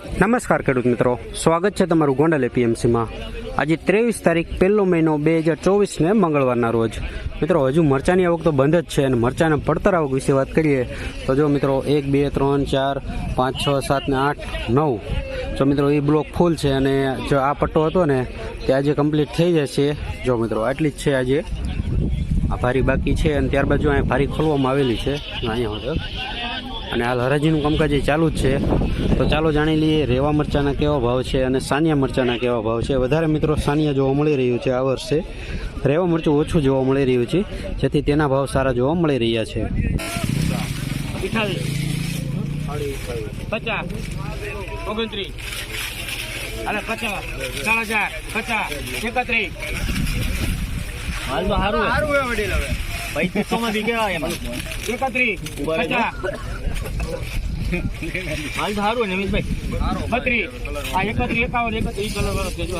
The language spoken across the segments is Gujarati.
નમસ્કાર ખેડૂત મિત્રો. સ્વાગત છે તમારું ગોંડલ એપીએમસીમાં. આજે ત્રેવીસ તારીખ પહેલો મહિનો બે હજાર ચોવીસને મંગળવારના રોજ. મિત્રો, હજુ મરચાની આવક તો બંધ જ છે અને મરચાના પડતર આવક વિશે વાત કરીએ તો જો મિત્રો, એક, બે, ત્રણ, ચાર, પાંચ, છ, સાત ને આઠ, નવ. જો મિત્રો, એ બ્લોક ફૂલ છે અને જો આ પટ્ટો હતો ને, તે આજે કમ્પ્લીટ થઈ જશે. જો મિત્રો, આટલી જ છે આજે. આ ભારી બાકી છે અને ત્યારબાદ જો અહીંયા ભારી ખોલવામાં આવેલી છે, અહીંયા હતો અને હાલ હરાજીનું કામકાજ એ ચાલુ જ છે. તો ચાલો જાણી લઈએ રેવા મરચાંના કેવા ભાવ છે અને સાનિયા મરચાંના કેવા ભાવ છે. વધારે મિત્રો સાનિયા જોવા મળી રહ્યું છે આ વર્ષે. રેવા મરચું ઓછું જોવા મળી રહ્યું છે જેથી તેના ભાવ સારા જોવા મળી રહ્યા છે. પચાસ ઓગણત્રીસ અને પચાસ સાડા હજાર પચાસ એકત્રીસ. હાલ તો સારું સારું હોય વડીલ હવે. પૈસા માંથી કેવાય એમાં એકત્રી હાલ સારું ને રમેશભાઈ બત્રી આ એકત્રી એકાવન એકત્રીસ કલર વાળો કેજો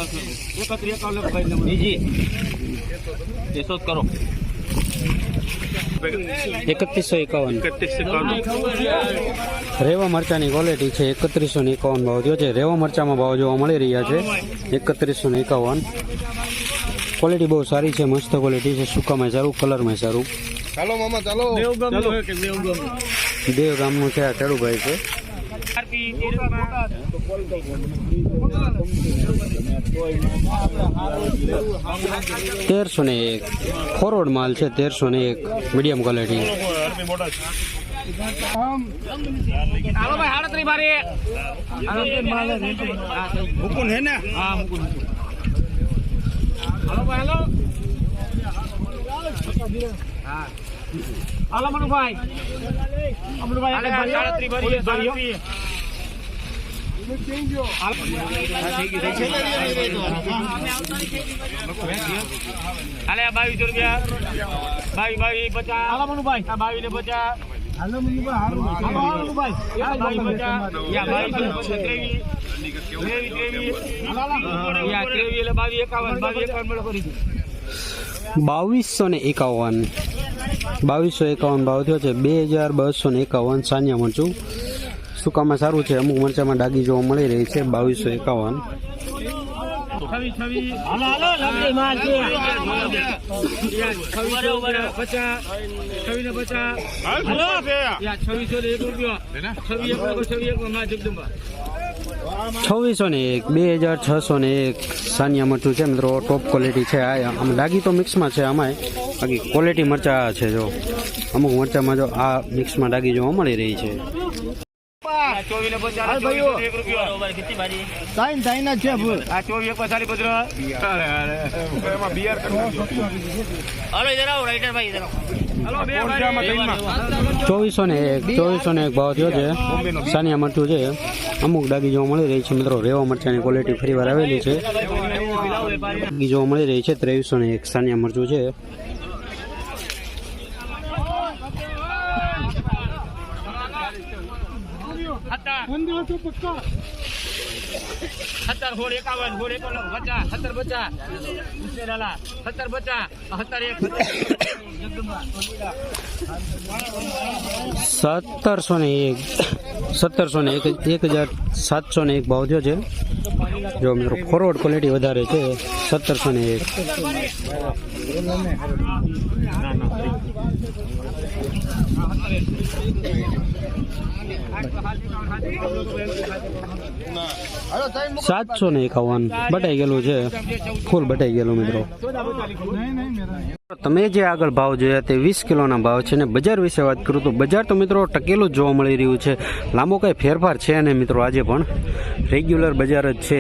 એકત્રી એકાવન. ભાઈ બીજી એસો જ કરો એકત્રીસો એકાવન રેવા મરચાની ક્વોલિટી છે એકત્રીસો ને એકાવન ભાવ થયો છે. રેવા મરચામાં ભાવ જોવા મળી રહ્યા છે. એકત્રીસો ને એકાવન. ક્વોલિટી બહુ સારી છે મસ્ત ક્વોલિટી છે. સુકામાં સારું કલરમાં સારું. ચાલો મામા ચાલો. દેવ ગામનું છે આ ખેડૂભાઈ છે. તેરસો ને એક. ફોરવર્ડ માલ છે તેરસો ને એક. મીડિયમ ક્વોલિટી હાલો ભાઈ હાડત્રી મારી. મુકુન હે ને? હા મુકુન હાલો મનુભાઈ. હાલે આ બાવીસ રૂપિયા બાવીસ બાવીસ પચાસ હાલો મનુભાઈ બાવીસ ને પચાસ હાલો યા યા બાવીસો ને એકાવન બાવીસો એકાવન ભાવ થયો છે. બે હજાર બસો ને એકાવન સાનિયા મરચું. સુકામાં સારું છે. અમુક મરચામાં ડાગી જોવા મળી રહી છે. બાવીસો એકાવન છવ્વીસ છવ્વીસ હાલો હાલો લગડી માલ છે. છવ્વીસ પચાસ છવ્વીસ ને પચાસ. હાલો છવ્વીસો ને એક રૂપિયો. છવ્વીસ એક રૂપિયો, એક માં જગદંબા. છવ્વીસો ને એક બે હજાર છસો ને એક સાનિયા મરચું છે મિત્રો ટોપ ક્વોલિટી છે. આ આમ ડાગી તો મિક્સમાં છે આમાં બાકી ક્વોલિટી મરચા છે જો. અમુક મરચામાં જો આ મિક્સમાં ડાગી જોવા મળી રહી છે. સાઈન સાઈન જ છે ભૂલ આ ચોવીસ એક પચાસ પત્ર. એમાં બિયર હાલો ઇધર રાઈટર ભાઈ ઇધર હાલો બે ભાઈ ચોવીસો ને એક ચોવીસો ને એક ભાવ થયો છે. સાનિયા મરચું છે. અમુક ડાગી જોવા મળી રહી છે મિત્રો. રેવા મરચાની ક્વોલિટી ફરી વાર આવેલી છે. ડાગી જોવા મળી રહી છે ત્રેવીસો ને એક સાનિયા મરચું છે. સત્તર એકાવન એકાવન પચાસ સત્તર બચા ઉછેરાલા સત્તર બચા સત્તર એક સત્તરસો ને એક સત્તરસો ને એક એક હજાર સાતસો ને એક ભાવ થયો છે. જો મિત્રો ફોરવર્ડ ક્વોલિટી વધારે છે સત્તરસો ને એક. સાતસો ને એકાવન. બટાઈ ગયેલું છે. ફૂલ બટાઈ ગયેલું, મિત્રો. તમે જે આગળ ભાવ જોયા તે વીસ કિલોના ભાવ છે ને બજાર વિશે વાત કરું તો બજાર તો મિત્રો ટકેલું જોવા મળી રહ્યું છે. લાંબો કઈ ફેરફાર છે અને મિત્રો, આજે પણ. રેગ્યુલર બજાર જ છે.